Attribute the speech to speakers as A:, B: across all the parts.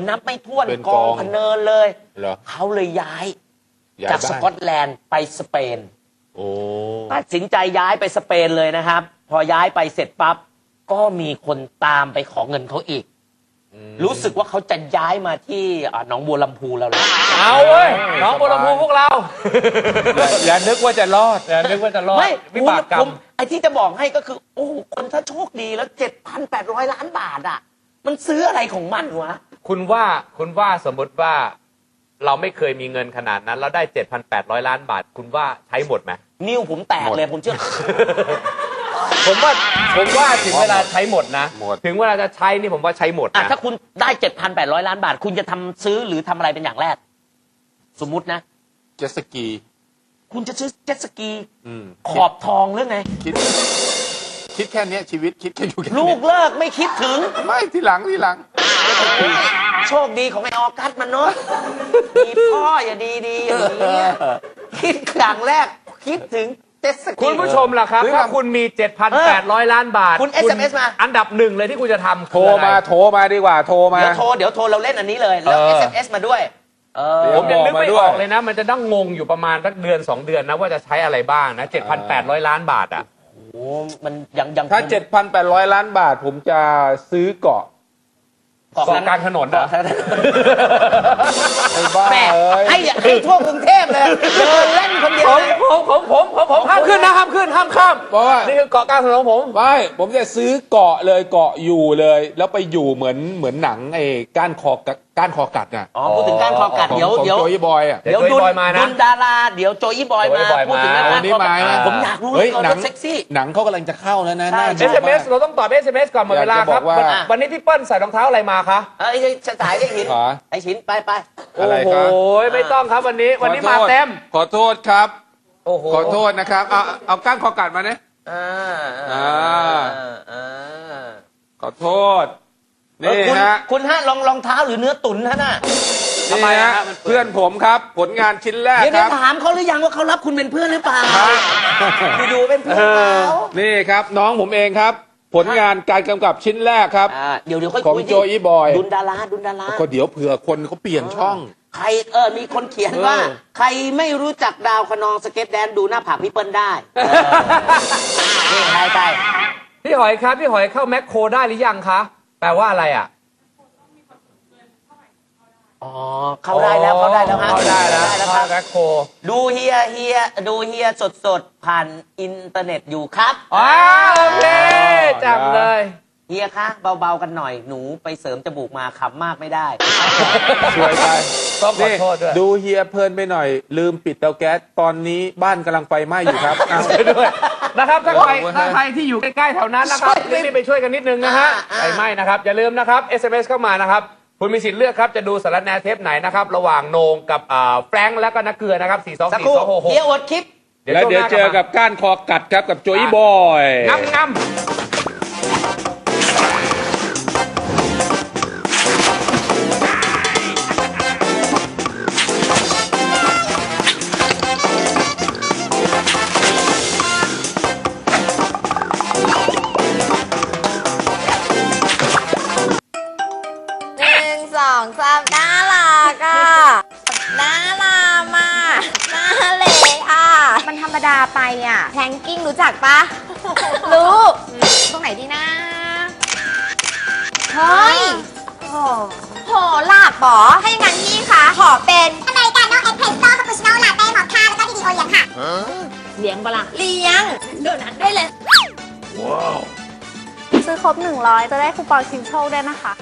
A: นับไม่ถ้วน
B: เป็น
A: ก
B: ก
A: อ
B: องง
A: พะเนินเลย
B: เหรอ
A: เขาเลยย้าย
B: ย้าย
A: จาก
B: บ้น
A: สกอตแลนด์ไปสเปน
B: โอ้
A: ตัดสินใจย้ายไปสเปนเลยนะครับ พอย้ายไปเสร็จปั๊บก็มีคนตามไปขอเงินเขาอีก รู้สึกว่าเขาจะย้ายมาที่อ่าหนองบัวลำพูแล้วนะ
C: เอาเว้ยน้องบัวลำพูพวกเรา
B: อย่าอย่านึกว่าจะรอด
C: อย่านึกว่าจะรอด
A: ไม่
C: วิบากกรร
A: ผมมไอ้ที่จะบอกให้ก็คือ โอ้โหคนถ้าโชคดีแล้วเจ็ดพันแปดร้อยล้านบาทอะ มันซื้ออะไรของมันวะ
C: คุณว่าคุณว่าสมมติว่าเราไม่เคยมีเงินขนาดนั้น แล้วได้7,800ล้านบาท คุณว่าใช้หมดไหม
A: นิ้วผมแตก
B: หมด
A: เลยผมเชื่อ
C: ผมว่าผมว่าถึงเวลาใช้หมดนะ
B: หมด
C: ถึงเวลาจะใช้นี่ผมว่าใช้หมด
A: อะ
C: นะ
A: ถ้าคุณได้เจ็ดพันแปดร้อยล้านบาท คุณจะทำซื้อหรือทำอะไรเป็นอย่างแรก สมมุตินะ
B: เจ็ตสกี
A: คุณจะซื้อเจ็ตสกี
B: อืม
A: ขอบทองหรือไง
B: คิด คิดแค่เนี้ยชีวิตคิดแค่อยู่แค่
A: ลู
B: เนี้
A: ก
B: ย
A: เลิกไม่คิดถึง
B: ไม่ที่หลังที่หลัง
A: โชคดีของไอออกัสมันเนาะมีพ่ออย่าดีดีๆอย่างนี้ยคิดอย่างแรก คิดถึงเจ็ตสกี
C: คุณผู้ชมล่ะครับ
B: ซื้อ
C: ถ้า
B: มา
C: คุณมี 7,800 ล้านบาท
A: คุณ SMS มา
C: อันดับหนึ่งเลยที่คุณจะทำ
B: โทร
C: คืออะไมา
B: โทรมาดีกว่าโทรมา
A: เดี๋ยวโทรเดี๋ยวโทรเราเล่นอันนี้เลยแล้ว
C: เออ
A: SMS มาด้วย เออ
B: เดี๋
C: ผ
B: ยว
C: มยังนึกไม่
B: บอกมาด้
C: อ
B: วย
C: อกเลยนะ มันจะต้องงงอยู่ประมาณสักเดือน 2 เดือนนะ ว่าจะใช้อะไรบ้างนะ 7,800 ล้านบาทอะ
A: โอ้มันยังยัง
B: ถ้า 7,800 ล้านบาทผมจะซื้อเกาะ
A: เกาะ
C: เกาะกลางถนนเหรอ
A: เกาะกลางถนน
B: ไอ้บ้า
A: แม่
B: เอ้ย
A: ให้ให้ทั่วกรุงเทพเลยเดินเล่นคนเดียว
C: ผม
A: เลย
C: ผมผมผมผมผมห้ามขึ้นนะห้ามขึ้นห้ามข้าม
B: เพราะว่า
C: นี่คือเกาะกลางถนนของผม
B: ไม่ผมจะซื้อเกาะเลยเกาะอยู่เลย แล้วไปอยู่เหมือนเหมือนหนังไอ้ก้านคอ กัดก้านคอกัดน่ะ
A: อ๋อพูดถึงการคอกัด
B: ของ
A: เดี๋ยว
B: ของ
A: เดี๋ยว
B: โจยบอยอะ
C: เดี๋ยว
A: ดุ
C: โจอี้บอยมานะ
A: ดุนดาราเดี๋ยวโจยี่บอยมา
C: โจอี้บอย
A: พูดถึง
C: มา
A: เรื่อง
B: วันนี้มา
A: การคอกัด
B: นะ
A: ผมอยากรู้
B: เฮ้ย
A: ก่อน
B: หนั
A: ว่างเซ็กซี่
B: หนังเขากำลังจะเข้าแล้วนะ
A: ใช่
B: น่าดู
C: SMS
B: มาก
C: เราต้องตอบ SMS ก่อนหมดเวลา
B: อยาก
C: ค
B: จะ
C: รับ
B: บอกว่า
C: วันวันนี้พี่เปิ้ลใส่รองเท้าอะไรมาคะ
A: เอ้ยจะถ่ายไอ้หิน
B: ขอ
A: ไอ้หินไปไป
B: อะไร
C: โอ้
B: ครับ
C: โหไม่ต้องครับวันนี้ วันนี้
B: ขอ
C: มา
B: โทษ
C: เต็ม
B: ขอโทษครับ
C: โอ้โห
B: ขอโทษนะครับ เอาเอาก้านคอกัดมาเนี่ย
A: อ่า
B: อ่า
A: อ่า
B: ขอโทษ นี่
A: เออคุณ
B: ฮะ
A: คุณฮะรองรองเท้าหรือเนื้อตุ๋นฮะน่ะ
C: ทำไม
B: นี่
C: อะ
B: ฮะ
C: ฮะมันเปื่อย
B: เพื่อนผมครับ ผลงานชิ้นแรก
A: เดี๋ยว
B: ค
A: ได้
B: รับ
A: ถามเขาหรือยังว่าเขารับคุณเป็นเพื่อนหรือเปล่า
B: ครับ
A: อยู่ๆเป็นเพื่อนเขา
B: นี่ครับ น้องผมเองครับ ผลงานการกำกับชิ้นแรกครับ
A: อ่าเดี๋ยวเดี๋ยวค่อย
B: ของ
A: คุย
B: โจอี้บอย
A: ดุนดาราดุนดารา
B: ก็เดี๋ยวเผื่อคนเขาเปลี่ยนช่อง
A: ใครเออมีคนเขียนว่า
B: เออ
A: ใครไม่รู้จักดาวคะนองสเก็ตแดนดูหน้าผากพี่เปิ้ลได้เออนี่ใครใคร
C: พี่หอยครับพี่หอยเข้าแมคโครได้หรือยังคะ แปลว่าอะไรอะ
A: อ๋อ เข้าได้แล้วเข้าได้แล้วฮะ
C: เข้าได้แล้ว
A: แล้วค
C: เข้า
A: รับ
C: แมคโคร
A: ดูเฮียเฮียดูเฮียสดสดๆผ่านอินเทอร์เน็ตอยู่ครับ
C: อ้าวโอเคจับเลย
A: เฮียคะเบาๆกันหน่อยหนูไปเสริมจมูกมาขำมากไม่ได้
B: สวยไป
C: ต้องขอ
B: นี่
C: โทษด้วย
B: ดูเฮียเพลินไปหน่อย ลืมปิดเตาแก๊สตอนนี้บ้านกำลังไฟไหม้อยู่ครับ อ้าว
C: ด้วย นะครับถ้าใคร
B: โอ้โห
C: ถ้าใครที่อยู่ใกล้ๆแถวนั้นนะครับ
A: ช่วย
C: รีบๆไปช่วยกันนิดนึงนะฮะ
A: อ่า
C: ไฟไหม้นะครับอย่าลืมนะครับ SMS เข้ามานะครับคุณมีสิทธิ์เลือกครับจะดูสารแหนเทปไหนนะครับระหว่างโหนงกับอ่าแฟรงค์และก็นักเกลือนะครับ4 2
A: สัก
C: 4
A: ครู่
C: 2 6
A: เฮียอดคลิป
C: 6
B: แล้วเดี๋ยวเจอกับก้านคอกัดครับกับโจยบอย
C: งำงำ
D: ดาไปอะแพลงกิ้งรู้จักปะ รู้ตรงไหนดีนะเฮ้ยโหโหหลับเหรอถ้าอย่างนั้นพี่คะขอเป็น
E: อเมริกาโน่เอ็กเพรสโซ่คาปูชิโน่ลาเต้มอคค่าแล้วก็ดีดีโอเลี้ยงค่ะ
D: เลี้ยงปะล่ะเลี้ยง โดนัทได้เลย
F: ซื้อครบ 100 จะได้คูปองชิงโชคด้วยนะคะ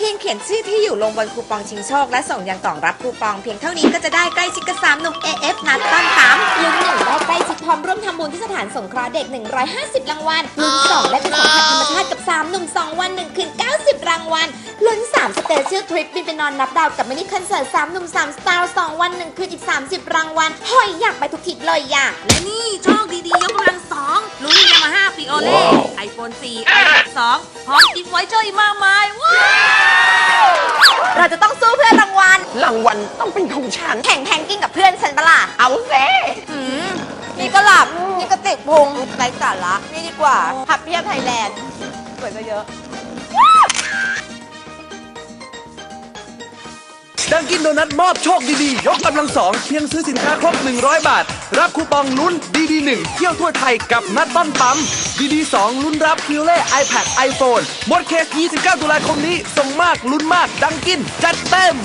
G: เพียงเขียนชื่อที่อยู่ลงบนคูปองชิงโชค และส่งยังกล่องรับคูปอง เพียงเท่านี้ก็จะได้ใกล้ชิดกับสามหนุ่ม AF นัดต้นสาม
D: ลุ้นหนึ่งได้ใกล้ชิดพร้อมร่วมทำบุญที่สถานสงเคราะห์เด็ก 150 รางวัลลุ้นสองได้ไปสัมผัสธรรมชาติกับ3หนุ่ม2วัน1คืน 90 รางวัลลุ้น3สเตเชียลทริปบินไปนอนนับดาวกับมินิคอนเสิร์ต3หนุ่ม3สตาร์2วัน1คืนอีก 30 รางวัลหอยอยากไปทุกทิศเลยอยาก
H: และนี่โชคดีๆยกกำลังสองลุ้นยามาฮ่าฟิโอเล่ไอโฟน4ไอแพด2พร้อมกิฟต์ไวเชอร์อีกมากมายว้า ว
D: เราจะต้องสู้เพื่อรางวัล
A: รางวัลต้องเป็นของฉัน
D: แข่งแทงกิ้งกับเพื่อนฉันปะล่ะ
A: เอาเซ่
D: อืมนี่ก็หลับ นี่ก็ติดพุงไร้สาระนี่ดีกว่าพับเพียบไทยแลนด์สวยก็เยอะ
I: ดังกินโดนัทมอบโชคดีๆ ยกกำลังสองเพียงซื้อสินค้าครบ 100 บาท รับคูปองลุ้นดีดีหนึ่งเที่ยวทั่วไทยกับนัดต้นปั๊มดีดีสองลุ้นรับคิวเล่ iPad iPhone หมดเคส 29 ตุลาคมนี้ส่งมากลุ้นมากดังกินจัดเต็ม